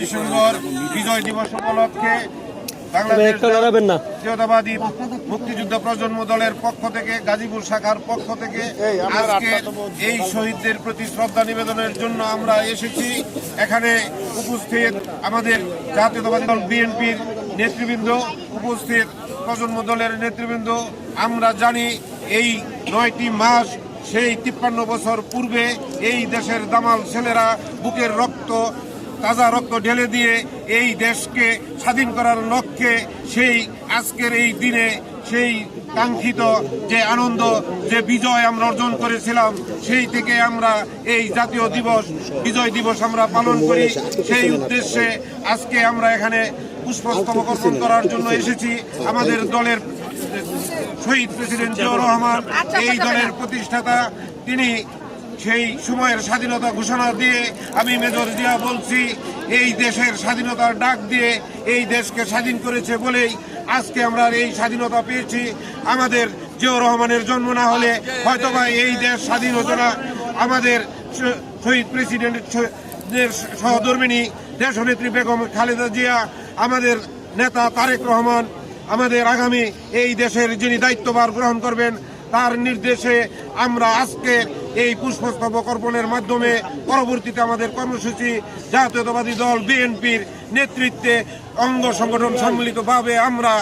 December বিজয় দিবস উপলক্ষে জাতীয়তাবাদী মুক্তিযুদ্ধ প্রজন্ম দলের পক্ষ থেকে গাজীপুর শাখার পক্ষ থেকে আজকে এই শহীদদের প্রতি শ্রদ্ধা নিবেদনের জন্য আমরা এসেছি। এখানে উপস্থিত আমাদের জাতীয়তাবাদী দল বিএনপির নেতৃবৃন্দ উপস্থিত প্রজন্ম দলের নেতৃবৃন্দ। আমরা জানি এই নয়টি মাস সেই তিপ্পান্ন বছর পূর্বে এই দেশের দামাল ছেলেরা বুকের রক্ত তাজা রক্ত ঢেলে দিয়ে এই দেশকে স্বাধীন করার লক্ষ্যে সেই আজকের এই দিনে সেই কাঙ্ক্ষিত যে আনন্দ যে বিজয় আমরা অর্জন করেছিলাম সেই থেকে আমরা এই জাতীয় দিবস বিজয় দিবস আমরা পালন করি। সেই উদ্দেশ্যে আজকে আমরা এখানে পুষ্পস্তবক অর্পণ করার জন্য এসেছি। আমাদের দলের শহীদ প্রেসিডেন্ট জিয়াউর রহমান এই দলের প্রতিষ্ঠাতা তিনি সেই সময়ের স্বাধীনতা ঘোষণা দিয়ে আমি মেজর জিয়া বলছি, এই দেশের স্বাধীনতার ডাক দিয়ে এই দেশকে স্বাধীন করেছে বলেই আজকে আমরা এই স্বাধীনতা পেয়েছি। আমাদের জিয়াউর রহমানের জন্ম না হলে হয়তোবা এই দেশ স্বাধীন হতো না। আমাদের শহীদ দের সহধর্মিনী দেশনেত্রী বেগম খালেদা জিয়া, আমাদের নেতা তারেক রহমান, আমাদের আগামী এই দেশের যিনি দায়িত্বভার গ্রহণ করবেন তার নির্দেশে আমরা আজকে এই পুষ্পস্তবক অর্পণের মাধ্যমে পরবর্তীতে আমাদের কর্মসূচি জাতীয়তাবাদী দল, বিএনপির নেতৃত্বে অঙ্গ সংগঠন সম্মিলিতভাবে আমরা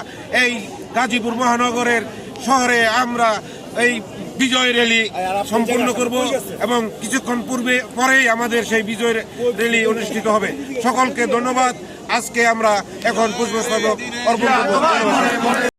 এই গাজীপুর মহানগরের শহরে আমরা এই বিজয় র্যালি সম্পূর্ণ করব এবং কিছুক্ষণ পূর্বে পরেই আমাদের সেই বিজয় র্যালি অনুষ্ঠিত হবে সকলকে ধন্যবাদ আজকে আমরা এখন পুষ্পস্তবক অর্পণ করব।